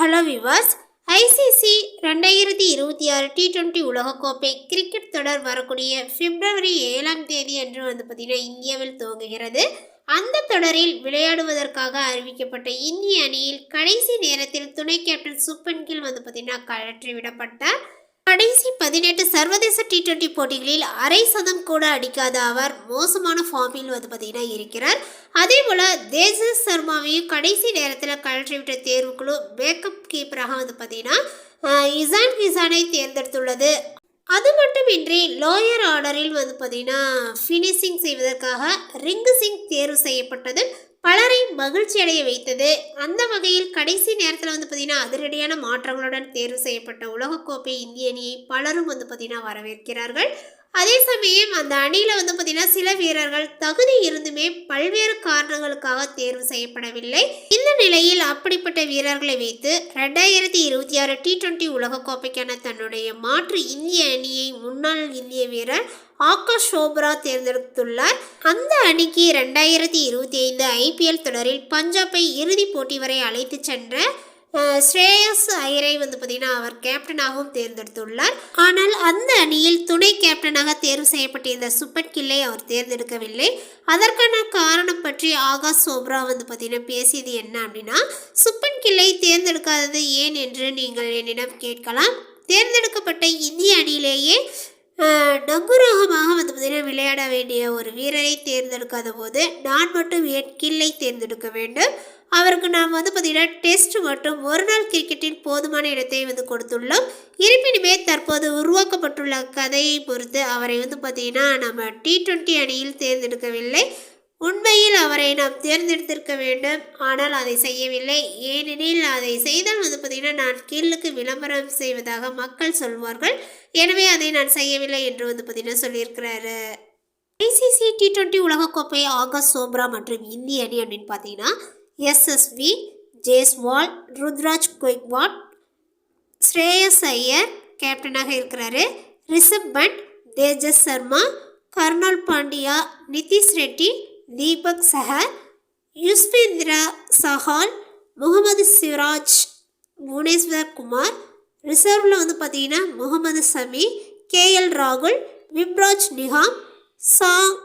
Hello விவாஸ் ICC ரெண்டாயிரத்தி இருபத்தி ஆறு டி டுவெண்ட்டி உலகக்கோப்பை கிரிக்கெட் தொடர் வரக்கூடிய பிப்ரவரி ஏழாம் தேதி அன்று வந்து பார்த்திங்கன்னா இந்தியாவில் துவங்குகிறது. அந்த தொடரில் விளையாடுவதற்காக அறிவிக்கப்பட்ட இந்திய அணியில் கடைசி நேரத்தில் துணை கேப்டன் சுப்பன் கில் வந்து பார்த்திங்கன்னா கழற்றி விடப்பட்டார் கடைசி பதினெட்டு சர்வதேச டி டுவெண்ட்டி போட்டிகளில் அரை சதம் கூட அடிக்காத அவர் மோசமான ஃபார்மில் வந்து பார்த்தீங்கன்னா இருக்கிறார். அதே போல் தேஜஸ் சர்மாவையும் கடைசி நேரத்தில் கழற்றிவிட்ட தேர்வுக்குழு பேக்கப் கீப்பராக வந்து பார்த்தீங்கன்னா இசான் கிசானை தேர்ந்தெடுத்துள்ளது. அது மட்டுமின்றி லோயர் ஆர்டரில் வந்து பார்த்தீங்கன்னா ஃபினிஷிங் செய்வதற்காக ரிங்கு சிங் தேர்வு செய்யப்பட்டது. பலரை மகிழ்ச்சி அடைய வைத்தது. அந்த வகையில் கடைசி நேரத்தில் வந்து பார்த்திங்கன்னா அதிரடியான மாற்றங்களுடன் தேர்வு செய்யப்பட்ட உலகக்கோப்பை இந்திய அணியை பலரும் வந்து பார்த்திங்கன்னா வரவேற்கிறார்கள். அதே சமயம் அந்த அணியில் வந்து பார்த்திங்கன்னா சில வீரர்கள் தகுதி இருந்துமே பல்வேறு காரணங்களுக்காக தேர்வு செய்யப்படவில்லை. இந்த நிலையில் அப்படிப்பட்ட வீரர்களை வைத்து ரெண்டாயிரத்தி இருபத்தி ஆறு டி டுவெண்ட்டி உலகக்கோப்பைக்கான தன்னுடைய மாற்று இந்திய அணியை முன்னாள் இந்திய வீரர் ஆகாஷ் சோப்ரா தேர்ந்தெடுத்துள்ளார். அந்த அணிக்கு ரெண்டாயிரத்தி இருபத்தி ஐந்து ஐபிஎல் தொடரில் பஞ்சாபை இறுதிப் போட்டி வரை அழைத்து சென்ற ஸ்ரேயஸ் ஐயரை வந்து பார்த்தீங்கன்னா அவர் கேப்டனாகவும் தேர்ந்தெடுத்துள்ளார். ஆனால் அந்த அணியில் துணை கேப்டனாக தேர்வு செய்யப்பட்டிருந்த சுப்பன் கில்லை அவர் தேர்ந்தெடுக்கவில்லை. அதற்கான காரணம் பற்றி ஆகாஷ் சோப்ரா வந்து பார்த்தீங்கன்னா பேசியது என்ன அப்படின்னா சுப்பன் கில்லை தேர்ந்தெடுக்காதது ஏன் என்று நீங்கள் என்னிடம் கேட்கலாம். தேர்ந்தெடுக்கப்பட்ட இந்திய அணியிலேயே நங்குராகமாக வந்து பார்த்திங்கன்னா விளையாட வேண்டிய ஒரு வீரரை தேர்ந்தெடுக்காத போது நான் மட்டும் என் கில்லை தேர்ந்தெடுக்க வேண்டும். அவருக்கு நாம் வந்து பார்த்திங்கன்னா டெஸ்ட் மற்றும் ஒரு நாள் கிரிக்கெட்டின் போதுமான இடத்தை வந்து கொடுத்துள்ளோம். இருப்பினுமே தற்போது உருவாக்கப்பட்டுள்ள கதையை பொறுத்து அவரை வந்து பார்த்திங்கன்னா நம்ம டி ட்வெண்ட்டி அணியில் தேர்ந்தெடுக்கவில்லை. உண்மையில் அவரை நாம் தேர்ந்தெடுத்திருக்க வேண்டும். ஆனால் அதை செய்யவில்லை. ஏனெனில் அதை செய்தால் வந்து பார்த்திங்கன்னா நான் கீழுக்கு விளம்பரம் செய்வதாக மக்கள் சொல்வார்கள். எனவே அதை நான் செய்யவில்லை என்று வந்து பார்த்திங்கன்னா சொல்லியிருக்கிறாரு. ஐசிசி டி டுவெண்ட்டி உலகக்கோப்பை ஆகஸ்ட் சோப்ரா மற்றும் இந்திய அணி அப்படின்னு பார்த்தீங்கன்னா எஸ்எஸ்வி ஜேஸ்வால் ருத்ராஜ் கொய்க்வாட் ஸ்ரேயஸ் ஐயர் கேப்டனாக இருக்கிறாரு. ரிஷப் பண்ட் தேஜஸ் சர்மா கர்னால் பாண்டியா நிதிஷ் ரெட்டி தீபக் சஹர் யுஸ்வேந்திரா சஹால் முகமது சிராஜ் புவனேஸ்வர் குமார். ரிசர்வில் வந்து பார்த்தீங்கன்னா முகமது சமி கேஎல் ராகுல் விப்ராஜ் நிகாம் சாங்.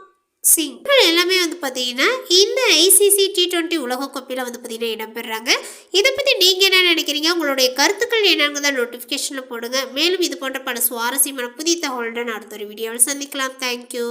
சிங் எல்லாமே வந்து பார்த்தீங்கன்னா இந்த ஐசிசி டி டுவெண்ட்டி உலகக்கோப்பையில் வந்து பார்த்தீங்கன்னா இடம்பெறாங்க. இதை பற்றி நீங்கள் என்ன நினைக்கிறீங்க? உங்களுடைய கருத்துக்கள் என்னங்கிறத நோட்டிஃபிகேஷனில் போடுங்க. மேலும் இது போன்ற பல சுவாரஸ்யமான புதிய தகவலுடன் அடுத்த ஒரு வீடியோவில் சந்திக்கலாம். தேங்க்யூ